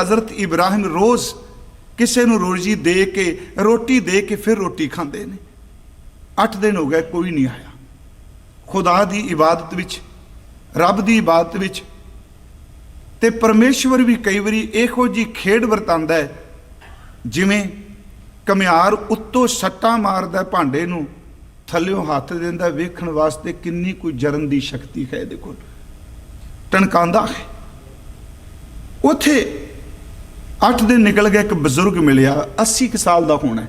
ਹਜ਼ਰਤ ਇਬਰਾਹਿਮ ਰੋਜ਼ ਕਿਸੇ ਨੂੰ ਰੋਜੀ ਦੇ ਕੇ, ਰੋਟੀ ਦੇ ਕੇ ਫਿਰ ਰੋਟੀ ਖਾਂਦੇ ਨੇ। 8 ਦਿਨ ਹੋ ਗਏ ਕੋਈ ਨਹੀਂ ਆਇਆ। ਖੁਦਾ ਦੀ ਇਬਾਦਤ ਵਿੱਚ, ਰੱਬ ਦੀ ਇਬਾਦਤ ਵਿੱਚ ਤੇ ਪਰਮੇਸ਼ਵਰ ਵੀ ਕਈ ਵਾਰੀ ਇਹੋ ਜੀ ਖੇਡ ਵਰਤਾਂਦਾ ਹੈ, ਜਿਵੇਂ ਕਮਿਆਰ ਉੱਤੋਂ ਸੱਟਾਂ ਮਾਰਦਾ ਭਾਂਡੇ ਨੂੰ, ਥੱਲਿਓਂ ਹੱਥ ਦਿੰਦਾ ਵੇਖਣ ਵਾਸਤੇ ਕਿੰਨੀ ਕੋਈ ਜਰਨ ਦੀ ਸ਼ਕਤੀ ਹੈ ਇਹਦੇ ਕੋਲ। ਟਣਕਾਂਦਾ ਹੈ। ਉਥੇ 8 ਦਿਨ ਨਿਕਲ ਗਿਆ ਇੱਕ ਬਜ਼ੁਰਗ ਮਿਲਿਆ 80 ਕੁ ਸਾਲ ਦਾ ਹੋਣਾ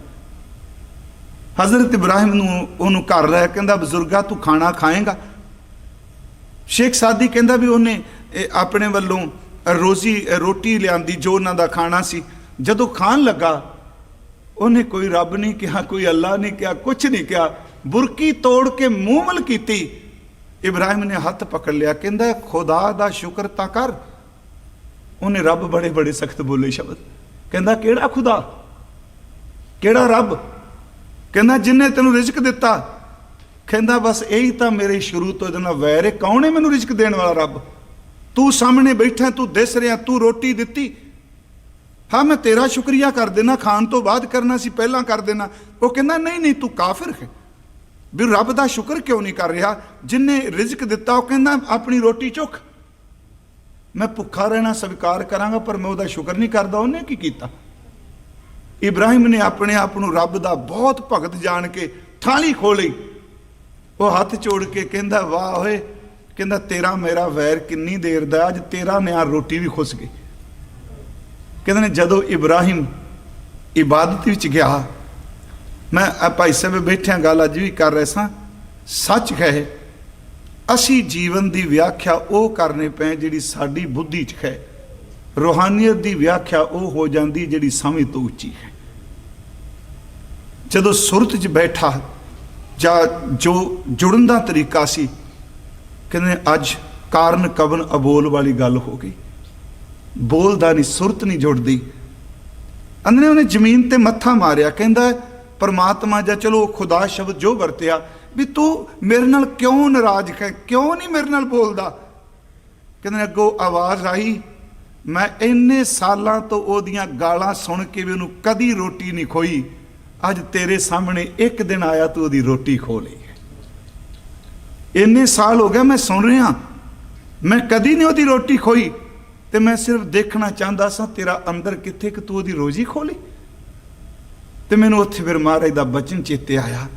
ਹਜ਼ਰਤ ਇਬਰਾਹਿਮ ਨੂੰ ਉਹਨੂੰ ਘਰ ਲੈ ਕਹਿੰਦਾ, ਬਜ਼ੁਰਗਾ, ਤੂੰ ਖਾਣਾ ਖਾਏਗਾ? ਸ਼ੇਖ ਸਾਦੀ ਕਹਿੰਦਾ ਵੀ ਉਹਨੇ ਆਪਣੇ ਵੱਲੋਂ ਰੋਜ਼ੀ ਰੋਟੀ ਲਿਆਂਦੀ, ਜੋ ਉਹਨਾਂ ਦਾ ਖਾਣਾ ਸੀ, ਜਦੋਂ ਖਾਣ ਲੱਗਾ, ਉਹਨੇ ਕੋਈ ਰੱਬ ਨਹੀਂ ਕਿਹਾ, ਕੋਈ ਅੱਲਾ ਨਹੀਂ ਕਿਹਾ ਕੁਝ ਨਹੀਂ ਕਿਹਾ। ਬੁਰਕੀ ਤੋੜ ਕੇ ਮੂੰਹ ਵੱਲ ਕੀਤੀ। ਇਬਰਾਹਿਮ ਨੇ ਹੱਥ ਪਕੜ ਲਿਆ, ਕਹਿੰਦਾ, ਖੁਦਾ ਦਾ ਸ਼ੁਕਰ ਤਾਂ ਕਰ ਉਹਨੇ ਰੱਬ ਬੜੇ ਬੜੇ ਸਖਤ ਬੋਲੇ ਸ਼ਬਦ। ਕਹਿੰਦਾ, ਕਿਹੜਾ ਖੁਦਾ? ਕਿਹੜਾ ਰੱਬ? ਕਹਿੰਦਾ, ਜਿਨੇ ਤੈਨੂੰ ਰਿਜ਼ਕ ਦਿੱਤਾ। ਕਹਿੰਦਾ, ਬਸ ਇਹੀ ਤਾਂ ਮੇਰੇ ਸ਼ੁਰੂ ਤੋਂ ਇਹਦੇ ਨਾਲ ਵੈਰ ਹੈ। ਕੌਣ ਹੈ ਮੈਨੂੰ ਰਿਜ਼ਕ ਦੇਣ ਵਾਲਾ ਰੱਬ? ਤੂੰ ਸਾਹਮਣੇ ਬੈਠਾ, ਤੂੰ ਦਿਸ ਰਿਹਾ, ਤੂੰ ਰੋਟੀ ਦਿੱਤੀ। ਹਾਂ, ਮੈਂ ਤੇਰਾ ਸ਼ੁਕਰੀਆ ਕਰ ਦੇਣਾ, ਖਾਣ ਤੋਂ ਬਾਅਦ ਕਰਨਾ ਸੀ, ਪਹਿਲਾਂ ਕਰ ਦੇਣਾ। ਉਹ ਕਹਿੰਦਾ, ਨਹੀਂ ਨਹੀਂ, ਤੂੰ ਕਾਫਰ ਹੈ। ਵੀ ਰੱਬ ਦਾ ਸ਼ੁਕਰ ਕਿਉਂ ਨਹੀਂ ਕਰ ਰਿਹਾ? ਜਿਨੇ ਰਿਜ਼ਕ ਦਿੱਤਾ, ਉਹ ਕਹਿੰਦਾ, ਆਪਣੀ ਰੋਟੀ ਚੁੱਕ। ਮੈਂ ਭੁੱਖਾ ਰਹਿਣਾ ਸਵੀਕਾਰ ਕਰਾਂਗਾ, ਪਰ ਮੈਂ ਉਹਦਾ ਸ਼ੁਕਰ ਨਹੀਂ ਕਰਦਾ, ਉਹਨੇ ਕੀ ਕੀਤਾ? ਇਬਰਾਹਿਮ ਨੇ ਆਪਣੇ ਆਪ ਨੂੰ ਰੱਬ ਦਾ ਬਹੁਤ ਭਗਤ ਜਾਣ ਕੇ ਥਾਲੀ ਖੋਲੀ। ਉਹ ਹੱਥ ਜੋੜ ਕੇ ਕਹਿੰਦਾ, ਵਾਹ ਓਏ। ਕਹਿੰਦਾ, ਤੇਰਾ ਮੇਰਾ ਵੈਰ ਕਿੰਨੀ ਦੇਰ ਦਾ ਅੱਜ ਤੇਰਾ ਨਿਆਰ ਰੋਟੀ ਵੀ ਖੁੱਸ ਗਈ। ਕਹਿੰਦੇ ਨੇ, ਜਦੋਂ ਇਬਰਾਹਿਮ ਇਬਾਦਤ ਵਿੱਚ ਗਿਆ, ਮੈਂ, ਆ ਭਾਈ ਸਾਹਿਬ ਬੈਠਿਆਂ ਗੱਲ ਅੱਜ ਵੀ ਕਰ ਰਿਹਾ ਸਾਂ। ਸੱਚ ਕਹੇ ਅਸੀਂ ਜੀਵਨ ਦੀ ਵਿਆਖਿਆ ਉਹ ਕਰਨੇ ਪਏ ਜਿਹੜੀ ਸਾਡੀ ਬੁੱਧੀ 'ਚ ਹੈ। ਰੋਹਾਨੀਅਤ ਦੀ ਵਿਆਖਿਆ ਉਹ ਹੋ ਜਾਂਦੀ ਜਿਹੜੀ ਸਮਝ ਤੋਂ ਉੱਚੀ ਹੈ। ਜਦੋਂ ਸੁਰਤ 'ਚ ਬੈਠਾ ਜਾਂ ਜੋ ਜੁੜਨ ਦਾ ਤਰੀਕਾ ਸੀ, ਕਹਿੰਦੇ ਅੱਜ ਕਾਰਨ ਕਵਨ ਅਬੋਲ ਵਾਲੀ ਗੱਲ ਹੋ ਗਈ। ਬੋਲਦਾ ਨਹੀਂ ਸੁਰਤ ਨਹੀਂ ਜੁੜਦੀ। ਅੰਦਰੇ ਉਹਨੇ ਜ਼ਮੀਨ ਤੇ ਮੱਥਾ ਮਾਰਿਆ, ਕਹਿੰਦਾ, ਪਰਮਾਤਮਾ ਜਾਂ ਚਲੋ ਖੁਦਾ ਸ਼ਬਦ ਜੋ ਵਰਤਿਆ ਵੀ ਤੂੰ ਮੇਰੇ ਨਾਲ ਕਿਉਂ ਨਾਰਾਜ਼ ਹੈ? ਕਿਉਂ ਨਹੀਂ ਮੇਰੇ ਨਾਲ ਬੋਲਦਾ? ਕਹਿੰਦੇ ਅੱਗੋਂ ਆਵਾਜ਼ ਆਈ, ਮੈਂ ਇੰਨੇ ਸਾਲਾਂ ਤੋਂ ਉਹਦੀਆਂ ਗਾਲਾਂ ਸੁਣ ਕੇ ਵੀ ਉਹਨੂੰ ਕਦੀ ਰੋਟੀ ਨਹੀਂ ਖੋਈ। ਅੱਜ ਤੇਰੇ ਸਾਹਮਣੇ ਇੱਕ ਦਿਨ ਆਇਆ ਤੂੰ ਉਹਦੀ ਰੋਟੀ ਖੋ ਲਈ ਇੰਨੇ ਸਾਲ ਹੋ ਗਏ ਮੈਂ ਸੁਣ ਰਿਹਾ। ਮੈਂ ਕਦੀ ਨਹੀਂ ਉਹਦੀ ਰੋਟੀ ਖੋਈ। ਤੇ ਮੈਂ ਸਿਰਫ ਦੇਖਣਾ ਚਾਹੁੰਦਾ ਸਾਂ, ਤੇਰਾ ਅੰਦਰ ਕਿੱਥੇ ਕਿ ਤੂੰ ਉਹਦੀ ਰੋਜ਼ੀ ਖੋਲੀ ਤੇ ਮੈਨੂੰ ਉੱਥੇ ਫਿਰ ਮਹਾਰਾਜ ਦਾ ਬਚਨ ਚੇਤੇ ਆਇਆ।